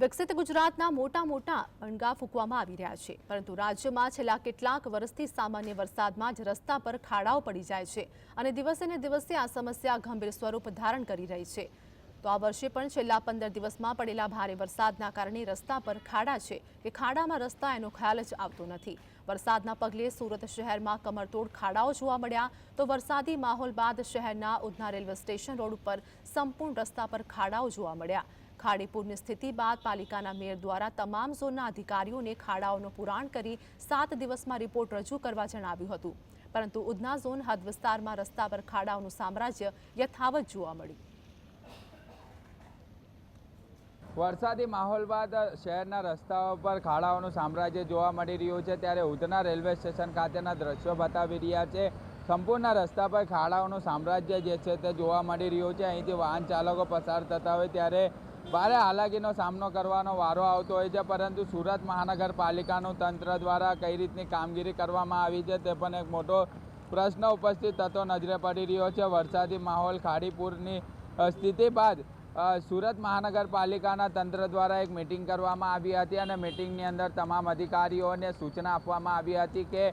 વિકસિત ગુજરાતના મોટા મોટા અણગા ફૂંકવામાં આવી રહ્યા છે. પરંતુ રાજ્યમાં છેલ્લા કેટલાક વર્ષથી સામાન્ય વરસાદમાં જ રસ્તા પર ખાડાઓ પડી જાય છે અને દિવસે ને દિવસે આ સમસ્યા ગંભીર સ્વરૂપ ધારણ કરી રહી છે. તો આ વર્ષે પણ છેલ્લા પંદર દિવસમાં પડેલા ભારે વરસાદના કારણે રસ્તા પર ખાડા છે કે ખાડામાં રસ્તા એનો ખ્યાલ જ આવતો નથી. વરસાદના પગલે સુરત શહેરમાં કમરતોડ ખાડાઓ જોવા મળ્યા. તો વરસાદી માહોલ બાદ શહેરના ઉધના રેલવે સ્ટેશન રોડ ઉપર સંપૂર્ણ રસ્તા પર ખાડાઓ જોવા મળ્યા. ખાડીપુરની સ્થિતિ બાદ પાલિકાના મેયર દ્વારા તમામ ઝોનના અધિકારીઓને ખાડાઓનું પુરાણ કરી સાત દિવસમાં રિપોર્ટ રજૂ કરવા જણાવ્યું હતું. પરંતુ ઉધના ઝોન હદ વિસ્તારમાં રસ્તા પર ખાડાઓનું સામ્રાજ્ય યથાવત જોવા મળ્યું. વરસાદી માહોલ બાદ શહેરના રસ્તાઓ પર ખાડાઓનું સામ્રાજ્ય જોવા મળી રહ્યું છે. ત્યારે ઉધના રેલવે સ્ટેશન ખાતેના દ્રશ્યો બતાવી રહ્યા છે. સંપૂર્ણ રસ્તા પર ખાડાઓનું સામ્રાજ્ય જે છે તે જોવા મળી રહ્યું છે. અહીંથી વાહન ચાલકો પસાર થતા હોય ત્યારે ભારે હાલાકીનો સામનો કરવાનો વારો આવતો હોય છે, પરંતુ સુરત મહાનગરપાલિકાનું તંત્ર દ્વારા કઈ રીતની કામગીરી કરવામાં આવી છે, તે પણ એક મોટો પ્રશ્ન ઉપસ્થિત થતો નજરે પડી રહ્યો છે. વરસાદી માહોલ ખાડીપુરની સ્થિતિ બાદ સુરત મહાનગરપાલિકાના તંત્ર દ્વારા એક મિટિંગ કરવામાં આવી હતી અને મિટિંગની અંદર તમામ અધિકારીઓને સૂચના આપવામાં આવી હતી કે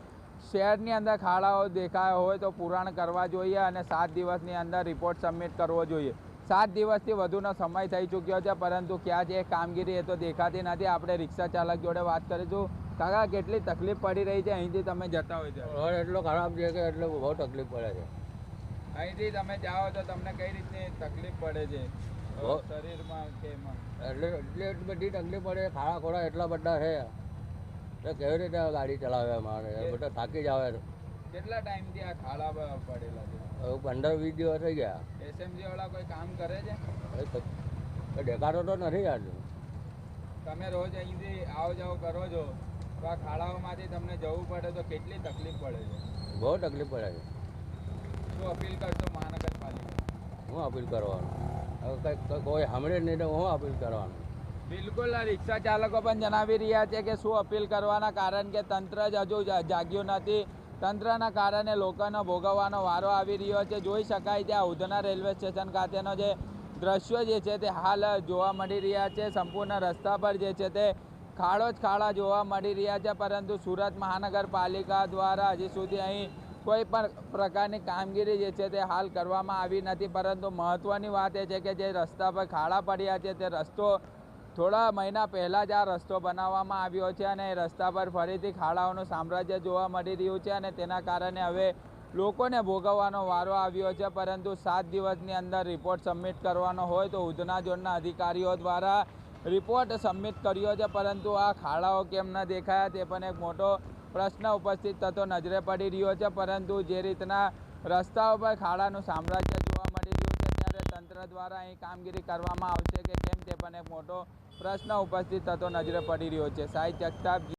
શહેરની અંદર ખાડાઓ દેખાયો હોય તો પુરાણ કરવા જોઈએ અને સાત દિવસની અંદર રિપોર્ટ સબમિટ કરવો જોઈએ. સાત દિવસથી વધુનો સમય થઈ ચૂક્યો છે પરંતુ ક્યાં છે કામગીરી એ તો દેખાતી નથી. આપણે રિક્ષા ચાલક જોડે વાત કરીશું. કાકા કેટલી તકલીફ પડી રહી છે? અહીંથી તમે જતા હોય છે. રોડ એટલો ખરાબ છે કે એટલે બહુ તકલીફ પડે છે. અહીંથી તમે જાઓ તો તમને કઈ રીતની તકલીફ પડે છે? શરીરમાં કે એટલે એટલી બધી તકલીફ પડે ખાડા ખોડા એટલા બધા છે. કેવી રીતે ગાડી ચલાવે મારે બધા થાકી જ આવે. કેટલા ટાઈમથી આ ખાડા પડેલા છે? હવે પંદર વીસ દિવસ થઈ ગયા. એસએમસી વાળા કોઈ કામ કરે છે? દેખાતો તો નથી યાર. તમે રોજ અહીંથી આવ જાવ કરો છો તો આ ખાડાઓમાંથી તમને જવું પડે તો કેટલી તકલીફ પડે છે? બહુ તકલીફ પડે છે. શું અપીલ કરશો મહાનગરપાલિકા હું અપીલ કરવાનું? કોઈ સાંભળે નહીં તો હું અપીલ કરવાનું? બિલકુલ આ રિક્ષા ચાલકો પણ જણાવી રહ્યા છે કે શું અપીલ કરવાના કારણ કે તંત્ર જ હજુ જાગ્યું નથી. તંત્રના કારણે લોકોનો ભોગવવાનો વારો આવી રહ્યો છે. જોઈ શકાય છે આ ઉધના રેલવે સ્ટેશન ખાતેનો જે દ્રશ્યો જે છે તે હાલ જોવા મળી રહ્યા છે. સંપૂર્ણ રસ્તા પર જે છે તે ખાડો જ ખાડા જોવા મળી રહ્યા છે, પરંતુ સુરત મહાનગરપાલિકા દ્વારા હજી સુધી અહીં કોઈ પણ પ્રકારની કામગીરી જે છે તે હાલ કરવામાં આવી નથી. પરંતુ મહત્ત્વની વાત એ છે કે જે રસ્તા પર ખાડા પડ્યા છે, તે રસ્તો થોડા મહિના પહેલાં જ આ રસ્તો બનાવવામાં આવ્યો છે અને રસ્તા પર ફરીથી ખાડાઓનું સામ્રાજ્ય જોવા મળી રહ્યું છે અને તેના કારણે હવે લોકોને ભોગવવાનો વારો આવ્યો છે. પરંતુ સાત દિવસની અંદર રિપોર્ટ સબમિટ કરવાનો હોય તો ઉધના ઝોનના અધિકારીઓ દ્વારા રિપોર્ટ સબમિટ કર્યો છે. પરંતુ આ ખાડાઓ કેમ ન દેખાયા તે પણ એક મોટો પ્રશ્ન ઉપસ્થિત થતો નજરે પડી રહ્યો છે. પરંતુ જે રીતના રસ્તાઓ પર ખાડાનું સામ્રાજ્ય દ્વારા અહીં કામગીરી કરવામાં આવશે કે કેમ તે પણ એક મોટો પ્રશ્ન ઉપસ્થિત થતો નજરે પડી રહ્યો છે. સાહિત્ય જગતાપ